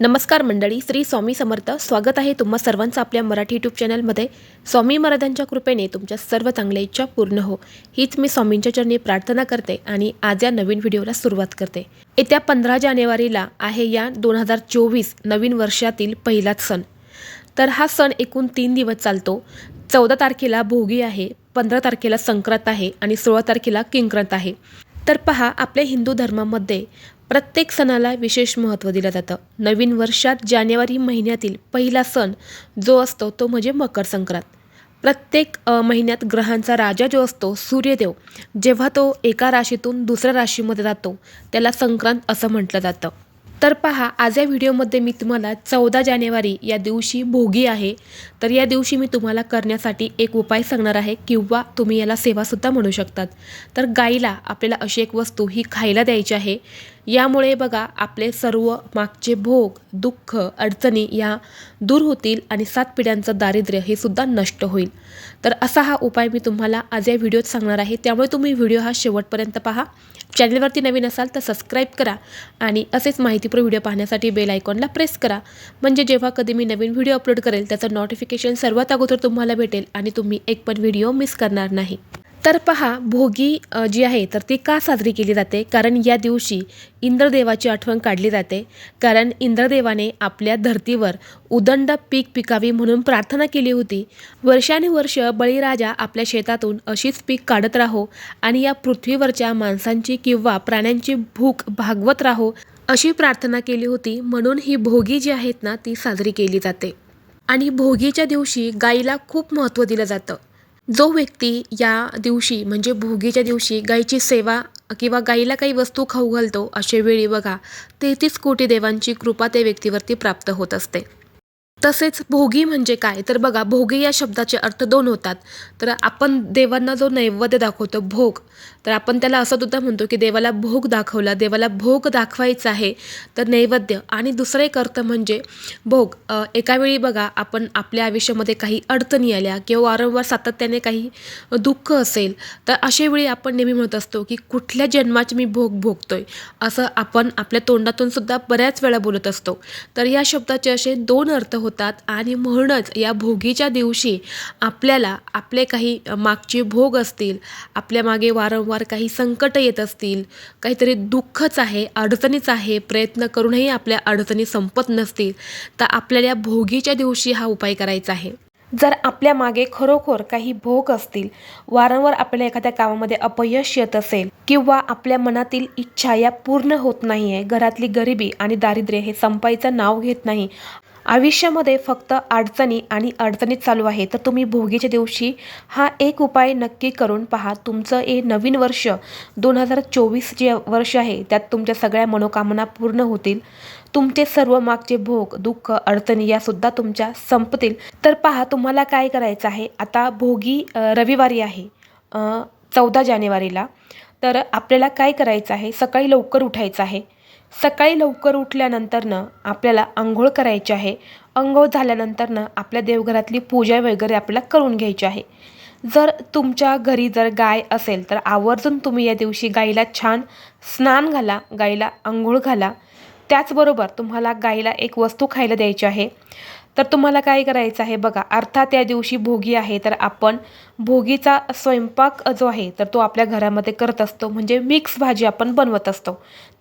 नमस्कार मंडळी श्री स्वामी समर्थ. स्वागत आहे तुम्हा सर्वांचं आपल्या मराठी यूट्यूब चॅनलमध्ये. स्वामी महाराजांच्या कृपेने तुमच्या सर्व चांगल्या इच्छा पूर्ण हो. हीच मी स्वामींच्या चरणी प्रार्थना करते आणि आज या नवीन व्हिडिओला सुरुवात करते. येत्या पंधरा जानेवारीला आहे या दोन हजार चोवीस नवीन वर्षातील पहिलाच सण. तर हा सण एकूण तीन दिवस चालतो. चौदा तारखेला भोगी आहे पंधरा तारखेला संक्रांत आहे आणि सोळा तारखेला किंक्रांत आहे. तर पहा आपल्या हिंदू धर्मामध्ये प्रत्येक सणाला विशेष महत्त्व दिलं जातं. नवीन वर्षात जानेवारी महिन्यातील पहिला सण जो असतो तो म्हणजे मकर संक्रांत. प्रत्येक महिन्यात ग्रहांचा राजा जो असतो सूर्यदेव जेव्हा तो एका राशीतून दुसऱ्या राशीमध्ये जातो त्याला संक्रांत असं म्हटलं जातं. तर पहा आज या व्हिडिओमध्ये मी तुम्हाला चौदा जानेवारी या दिवशी भोगी आहे. तर या दिवशी मी तुम्हाला करण्यासाठी एक उपाय सांगणार आहे किंवा तुम्ही याला सेवासुद्धा म्हणू शकतात. तर गाईला आपल्याला अशी एक वस्तू ही खायला द्यायची आहे. यामुळे बघा आपले सर्व मागचे भोग दुःख अडचणी या दूर होतील आणि सात पिढ्यांचं दारिद्र्य हे सुद्धा नष्ट होईल. तर असा हा उपाय मी तुम्हाला आज या व्हिडिओत सांगणार आहे. त्यामुळे तुम्ही व्हिडिओ हा शेवटपर्यंत पहा. चॅनलवरती नवीन असाल तर सबस्क्राईब करा आणि असेच माहितीपूर्ण व्हिडिओ पाहण्यासाठी बेल आयकॉनला प्रेस करा. म्हणजे जेव्हा कधी मी नवीन व्हिडिओ अपलोड करेल त्याचं नोटिफिकेशन सर्वात अगोदर तुम्हाला भेटेल आणि तुम्ही एक पण व्हिडिओ मिस करणार नाही. तर पहा भोगी जी आहे तर ती का साजरी केली जाते? कारण या दिवशी इंद्रदेवाची आठवण काढली जाते. कारण इंद्रदेवाने आपल्या धर्तीवर उदंड पीक पिकावी म्हणून प्रार्थना केली होती. वर्षानुवर्ष बळीराजा आपल्या शेतातून अशीच पीक काढत राहो आणि या पृथ्वीवरच्या माणसांची किंवा प्राण्यांची भूक भागवत राहो अशी प्रार्थना केली होती. म्हणून ही भोगी जी आहेत ना ती साजरी केली जाते. आणि भोगीच्या दिवशी गाईला खूप महत्त्व दिलं जातं. जो व्यक्ती या दिवशी म्हणजे भोगीच्या दिवशी गाईची सेवा किंवा गाईला काही वस्तू खाऊ घालतो अशा वेळी बघा तेहतीस कोटी देवांची कृपा त्या व्यक्तीवरती प्राप्त होत असते. तसेच भोगी म्हणजे काय? तर बघा भोगी या शब्दाचे अर्थ दोन होतात. तर आपण देवांना जो नैवेद्य दाखवतो भोग तर आपण त्याला असं सुद्धा म्हणतो की देवाला भोग दाखवला देवाला भोग दाखवायचा आहे तर नैवेद्य. आणि दुसरं एक अर्थ म्हणजे भोग. एकावेळी एका वेळी बघा आपण आपल्या आयुष्यामध्ये काही अडचणी आल्या किंवा वारंवार सातत्याने काही दुःख असेल तर अशावेळी आपण नेहमी म्हणत असतो की कुठल्या जन्माचे मी भोग भोगतोय? असं आपण आपल्या तोंडातून सुद्धा बऱ्याच वेळा बोलत असतो. तर या शब्दाचे असे दोन अर्थ होतात आणि म्हणूनच या भोगीच्या दिवशी आपल्याला आपले काही मागचे भोग असतील आपल्या मागे वारंवार काही संकट येत असतील काहीतरी दुःखच आहे अडचणीच आहे प्रयत्न करूनही आपल्या अडचणी संपत नसतील तर आपल्याला या भोगीच्या दिवशी हा उपाय करायचा आहे. जर आपल्या मागे खरोखर काही भोग असतील वारंवार आपल्याला एखाद्या कामामध्ये अपयश येत असेल किंवा आपल्या मनातील इच्छा या पूर्ण होत नाही आहे घरातली गरिबी आणि दारिद्र्य हे संपायचं नाव घेत नाही आयुष्यामध्ये फक्त अडचणी आणि अडचणीत चालू आहे तर तुम्ही भोगीच्या दिवशी हा एक उपाय नक्की करून पहा. तुमचं हे नवीन वर्ष दोन हजार चोवीस जे वर्ष आहे त्यात तुमच्या सगळ्या मनोकामना पूर्ण होतील. तुमचे सर्व मागचे भोग दुःख अडचणी यासुद्धा तुमच्या संपतील. तर पहा तुम्हाला काय करायचं आहे? आता भोगी रविवारी आहे चौदा जानेवारीला. तर आपल्याला काय करायचं आहे? सकाळी लवकर उठायचं आहे. सकाळी लवकर उठल्यानंतरनं आपल्याला आंघोळ करायची आहे. आंघोळ झाल्यानंतरनं आपल्या देवघरातली पूजा वगैरे आपल्याला करून घ्यायची आहे. जर तुमच्या घरी जर गाय असेल तर आवर्जून तुम्ही या दिवशी गाईला छान स्नान घाला गाईला आंघोळ घाला. त्याचबरोबर तुम्हाला गाईला एक वस्तू खायला द्यायची आहे. तर तुम्हाला काय करायचं आहे? बघा अर्थात या दिवशी भोगी आहे तर आपण भोगीचा स्वयंपाक जो आहे तर तो आपल्या घरामध्ये करत असतो. म्हणजे मिक्स भाजी आपण बनवत असतो.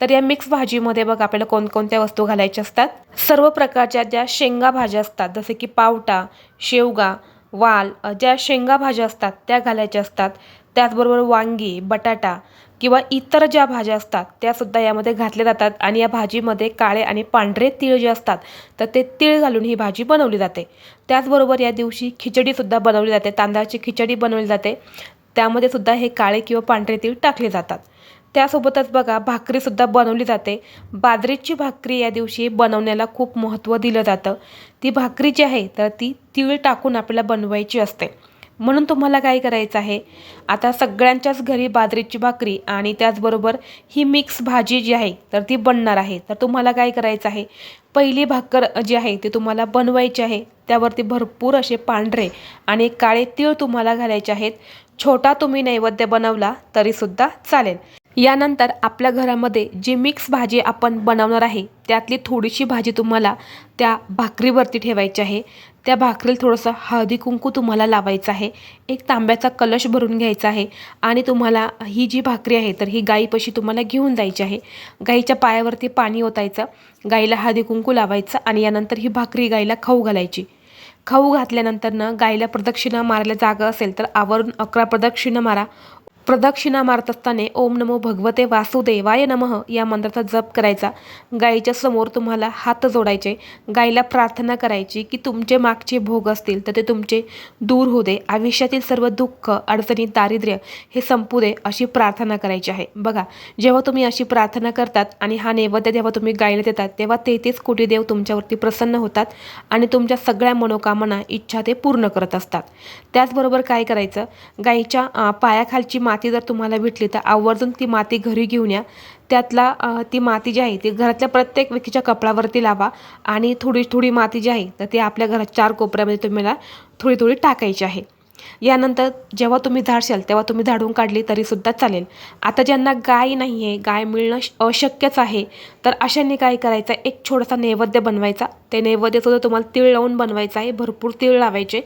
तर या मिक्स भाजीमध्ये बघा आपल्याला कोणकोणत्या वस्तू घालायच्या असतात? सर्व प्रकारच्या ज्या शेंगा भाज्या असतात जसे की पावटा शेवगा वाल ज्या शेंगा भाज्या असतात त्या घालायच्या असतात. त्याचबरोबर वांगी बटाटा किंवा इतर ज्या भाज्या असतात त्यासुद्धा यामध्ये घातल्या जातात आणि या भाजीमध्ये काळे आणि पांढरे तीळ जे असतात तर ते तीळ घालून ही भाजी बनवली जाते. त्याचबरोबर या दिवशी खिचडीसुद्धा बनवली जाते. तांदळाची खिचडी बनवली जाते. त्यामध्ये सुद्धा हे काळे किंवा पांढरे तीळ टाकले जातात. त्यासोबतच बघा भाकरीसुद्धा बनवली जाते. बाजरीची भाकरी या दिवशी बनवण्याला खूप महत्त्व दिलं जातं. ती भाकरी जी आहे तर ती तीळ टाकून आपल्याला बनवायची असते. म्हणून तुम्हाला काय करायचं आहे? आता सगळ्यांच्याच घरी बाजरीची भाकरी आणि त्याचबरोबर ही मिक्स भाजी जी आहे तर ती बनणार आहे. तर तुम्हाला काय करायचं आहे? पहिली भाकर जी आहे ती तुम्हाला बनवायची आहे. त्यावरती भरपूर असे पांढरे आणि काळे तीळ तुम्हाला घालायचे आहेत. छोटा तुम्ही नैवेद्य बनवला तरीसुद्धा चालेल. यानंतर आपल्या घरामध्ये जी मिक्स भाजी आपण बनवणार आहे त्यातली थोडीशी भाजी तुम्हाला त्या भाकरीवरती ठेवायची आहे. त्या भाकरीला थोडंसं हळदी कुंकू तुम्हाला लावायचं आहे. एक तांब्याचा कलश भरून घ्यायचा आहे आणि तुम्हाला ही जी भाकरी आहे तर ही गाईपाशी तुम्हाला घेऊन जायची आहे. गाईच्या पायावरती पाणी ओतायचं गाईला हळदी कुंकू लावायचं आणि यानंतर ही भाकरी गाईला खाऊ घालायची. खाऊ घातल्यानंतरनं गाईला प्रदक्षिणा मारायला जागा असेल तर आवरून अकरा प्रदक्षिणा मारा. प्रदक्षिणा मारत असताना ओम नमो भगवते वासुदेवाय नमः या मंत्राचा जप करायचा. गाईच्या समोर तुम्हाला हात जोडायचे. गाईला प्रार्थना करायची की तुमचे मागचे भोग असतील तर ते तुमचे दूर होऊ दे. आयुष्यातील सर्व दुःख अडचणी दारिद्र्य हे संपू दे अशी प्रार्थना करायची आहे. बघा जेव्हा तुम्ही अशी प्रार्थना करतात आणि हा नैवेद्य जेव्हा तुम्ही गायला देतात तेव्हा तेहतीस कोटी देव तुमच्यावरती प्रसन्न होतात आणि तुमच्या सगळ्या मनोकामना इच्छा ते पूर्ण करत असतात. त्याचबरोबर काय करायचं? गाईच्या पायाखालची माती माती जर तुम्हाला भेटली तर आवर्जून ती माती घरी घेऊन या. त्यातला ती माती जी आहे ती घरातल्या प्रत्येक व्यक्तीच्या कपडावरती लावा आणि थोडी थोडी माती जी आहे तर ती आपल्या घरात चार कोपऱ्यामध्ये तुम्हाला थोडी थोडी टाकायची आहे. यानंतर जेव्हा तुम्ही झाडशाल तेव्हा तुम्ही झाडून काढली तरीसुद्धा चालेल. आता ज्यांना गाय नाही आहे गाय मिळणं श- अशक्यच आहे तर अशांनी काय करायचं? एक छोटासा नैवेद्य बनवायचा. ते नैवेद्यसुद्धा तुम्हाला तीळ लावून बनवायचं आहे भरपूर तीळ लावायचे.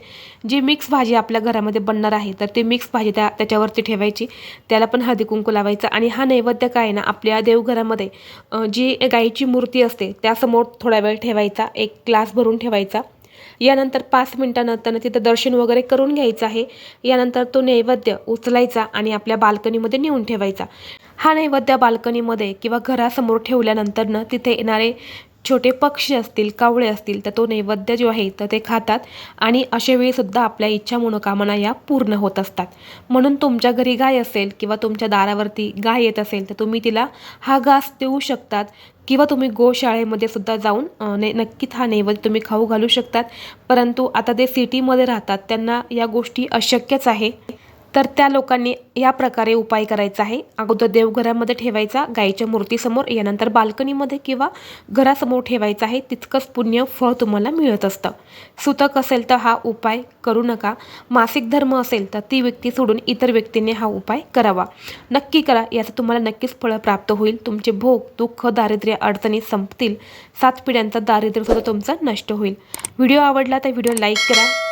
जी मिक्स भाजी आपल्या घरामध्ये बनणार आहे तर ती मिक्स भाजी त्या त्याच्यावरती ठेवायची. त्याला पण हळदी कुंकू लावायचं आणि हा नैवेद्य काय आहे ना आपल्या देवघरामध्ये जी गायीची मूर्ती असते त्यासमोर थोडा वेळ ठेवायचा. एक ग्लास भरून ठेवायचा. यानंतर पाच मिनिटानंतर तिथं दर्शन वगैरे करून घ्यायचं आहे. यानंतर तो नैवेद्य उचलायचा आणि आपल्या बाल्कनीमध्ये नेऊन ठेवायचा. हा नैवेद्य बाल्कनीमध्ये किंवा घरासमोर ठेवल्यानंतरनं तिथे येणारे छोटे पक्षी असतील कावळे असतील तर तो नैवेद्य जो आहे तर ते खातात. आणि अशा वेळीसुद्धा आपल्या इच्छा मनोकामना या पूर्ण होत असतात. म्हणून तुमच्या घरी गाय असेल किंवा तुमच्या दारावरती गाय येत असेल तर तुम्ही तिला हा घास देऊ शकतात. किंवा तुम्ही गोशाळेमध्ये सुद्धा जाऊन ने नक्कीच हा नैवेद्य तुम्ही खाऊ घालू शकतात. परंतु आता ते सिटीमध्ये राहतात त्यांना या गोष्टी अशक्यच आहे. तर त्या लोकांनी या प्रकारे उपाय करायचा आहे. अगोदर देवघरामध्ये ठेवायचा गाईच्या मूर्तीसमोर यानंतर बाल्कनीमध्ये किंवा घरासमोर ठेवायचा आहे. तितकंच पुण्य फळ तुम्हाला मिळत असतं. सुतक असेल तर हा उपाय करू नका. मासिक धर्म असेल तर ती व्यक्ती सोडून इतर व्यक्तीने हा उपाय करावा. नक्की करा याचं तुम्हाला नक्कीच फळं प्राप्त होईल. तुमचे भोग दुःख दारिद्र्य अडचणी संपतील. सात पिढ्यांचं दारिद्र्यसुद्धा तुमचं नष्ट होईल. व्हिडिओ आवडला तर व्हिडिओ लाईक करा.